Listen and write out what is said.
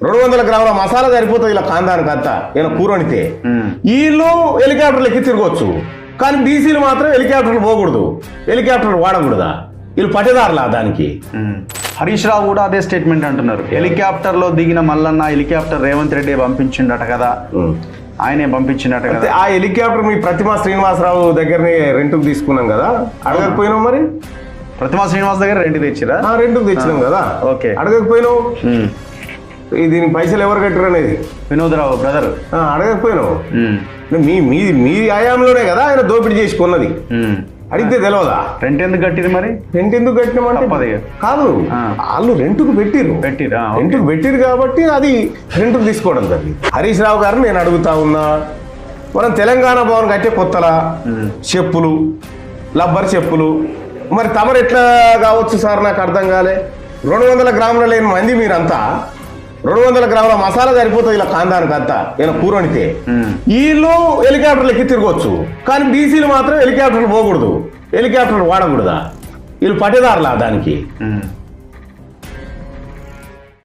రెండు వందల గ్రాముల మసాలా సరిపోతుంది ఇలా కాందానికి అంతా. ఈయన కూర వండితే. ఉమ్. వీళ్ళు హెలికాప్టర్లు ఎక్కి తిరగవచ్చు కానీ బీసీలు మాత్రం హెలికాప్టర్లు పోకూడదు. హెలికాప్టర్లు వాడకూడదా? వీళ్ళు పట్టేదారులా దానికి. హరీష్ రావు కూడా అదే స్టేట్మెంట్ అంటున్నారు. హెలికాప్టర్లో దిగిన మల్లన్న హెలికాప్టర్ రేవంత్ రెడ్డి పంపించిండట కదా. ఆయనే పంపించిండట అయితే కదా ఆ హెలికాప్టర్ మీ ప్రతిమా శ్రీనివాసరావు దగ్గరనే రెంట్కి తీసుకున్నాం కదా. అడగకపోయినావు మరి? ప్రతిమా శ్రీనివాస్ దగ్గర రెండు తెచ్చిరా? రెంట్కి తెచ్చినాం కదా. ఓకే. అడగకపోయినావు? దీనికి పైసలు ఎవరు కట్టరు అనేది? వినోదరావు బ్రదర్ అడగకపోయినావు. మీ మీ మీ ఆయాంలోనే కదా ఆయన దోపిడీ చేసి కొన్నది. అడిగితే తెలియదా రెంట్ ఎందుకు కట్టింది మరి? రెంట్ ఎందుకు కట్టినామంటే. కాదు. వాళ్ళు రెంట్కు పెట్టిరు పెట్టిరా రెంట్కు పెట్టిరు కాబట్టి అది రెంట్కు తీసుకోవడం జరిగింది. హరీష్ రావు గారు నేను అడుగుతా ఉన్నా మనం తెలంగాణ భవన్ కట్టే కొత్తలా? చెప్పులు లబ్బర్ చెప్పులు. మరి తమరు ఎట్లా కావచ్చు సార్? నాకు అర్థం కాలే. రెండు వందల గ్రాముల లేని మంది మీరంతా రెండు వందల గ్రాముల మసాలా సరిపోతుంది ఇలా కాందానికి అంతా ఈయన కూర వండితే వీళ్ళు హెలికాప్టర్లు ఎక్కి తిరగవచ్చు కానీ బీసీలు మాత్రం హెలికాప్టర్లు పోకూడదు. హెలికాప్టర్లు వాడకూడదా? వీళ్ళు పట్టేదారులా దానికి.